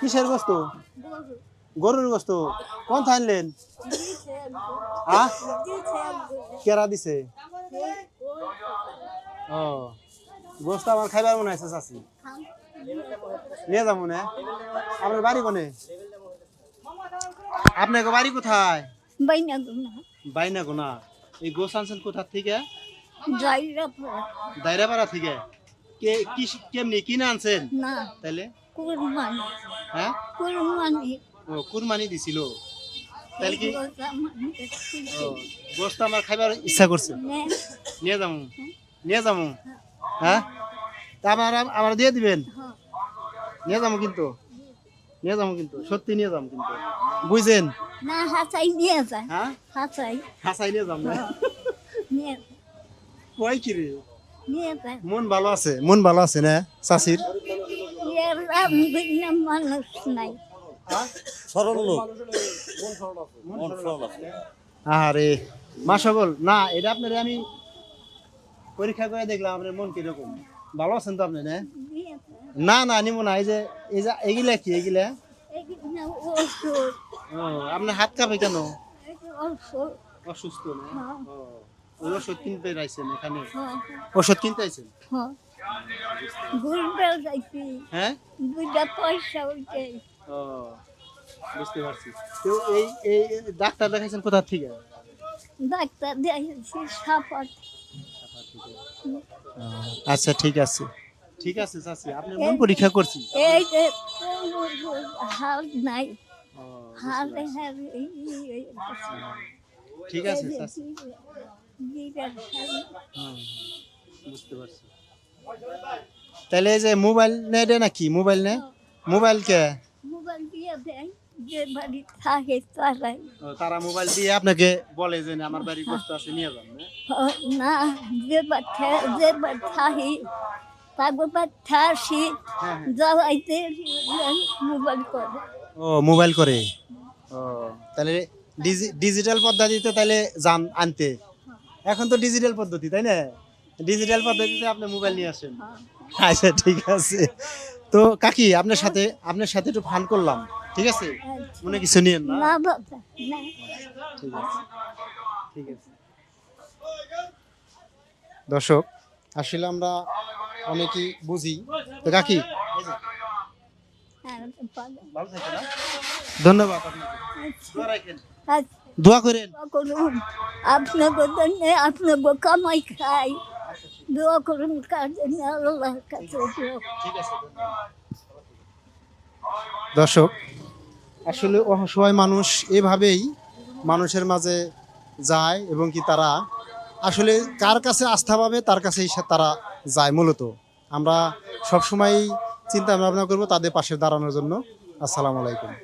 কিসের গোস্ত গরুর গোস্ত কোন থাইলেন হ্যাঁ কেরা দিছে? ও গোস্ত আমার খাইবার মনে আছে চাচি। নিয়ে যাব না। আপনার বাড়ি কোনে? আপনার বাড়ি কোথায়? বাইনা গুনা এই গোস আনছেন কোথা থেকে? দায়রাপাড়া থেকে? কে কি কেমনি কিনে আনছেন? না। তাইলে? কুরবানি। হ্যাঁ? কুরবানি। ও কুরবানি দিছিল। তাহলে কি? গোস্ত আমার খাইবার ইচ্ছা করছে? নিয়ে যাব নিয়ে যাব হ্যাঁ। তা আমার আমার দিয়ে দিবেন? হ্যাঁ। নিয়ে যাব কিন্তু? নিয়ে যাব কিন্তু? সত্যি নিয়ে যাব কিন্তু। বুঝছেন? না হাসাই নিয়ে যায় হ্যাঁ? হাসাই হাসাই নিয়ে যাব না? নিয়ে কয় কি রে মন ভালো আছে? মন ভালো আছে না চাষির? মানুষ নাই। সরল লোক। আরে মা সকল না এটা আপনার আমি পরীক্ষা করে দেখলাম আপনার মন কীরকম। ভালো আছেন তো আপনি না? না না নিব না এই যে এই যে এগুলা কি এগুলা? আপনার হাত কাঁপে কেন? অসুস্থ না? হ্যাঁ। ওষুধ কিনতে আইছেন এখানে? হ্যাঁ। ওষুধ কিনতে আইছেন হ্যাঁ। ঘুরবে যাইছি হ্যাঁ? দুইটা পয়সা উঠে। ও বুঝতে পারছি। তো এই এই ডাক্তার দেখাইছেন কোথা থেকে? ডাক্তার দেখেছি সাপাট আচ্ছা ঠিক আছে। ঠিক আছে চাচি আপনি মন পরীক্ষা করছি। এই যে হাল নাই। হালে ঠিক আছে চাচি। বুঝতে পারছি। তাহলে এই যে মোবাইল নেই দে নাকি? মোবাইল নে মোবাইল কে? মোবাইল দিয়ে দেয় যে বাড়ি থাকে তারাই। তারা মোবাইল দিয়ে আপনাকে বলে যে আমার বাড়ি কষ্ট আছে নিয়ে যান না? না যে বাচ্চা যে বাচ্চাহি তারপর বাচ্চা আসি। যাওয়াইতে মোবাইল করে। ও মোবাইল করে? ও তাহলে ডিজিটাল পদ্ধতিতে তাহলে যান আনতে। এখন তো ডিজিটাল পদ্ধতি তাই না? ডিজিটাল পদ্ধতিতে আপনি মোবাইল নিয়ে আসেন। আচ্ছা ঠিক আছে। তো কাকি আপনার সাথে আপনার সাথে একটু ফান করলাম ঠিক আছে? মনে কিছু নিয়েন না? না ঠিক আছে ঠিক আছে। দর্শক আসলে আমরা অনেকেই বুঝি। তো কাকি হ্যাঁ, হ্যাঁ? ধন্যবাদ দোয়া আচ্ছা, করেন। দোয়া করুন। আপনাকে আপনাকে কামাই খাই। দোয়া করুন আল্লাহর কাছে দর্শক আসলে অসহায় মানুষ এভাবেই মানুষের মাঝে যায় এবং কি তারা আসলে কার কাছে আস্থা পাবে তার কাছেই তারা যায় মূলত। আমরা সবসময় চিন্তা ভাবনা করব তাদের পাশে দাঁড়ানোর জন্য। আসসালামু আলাইকুম।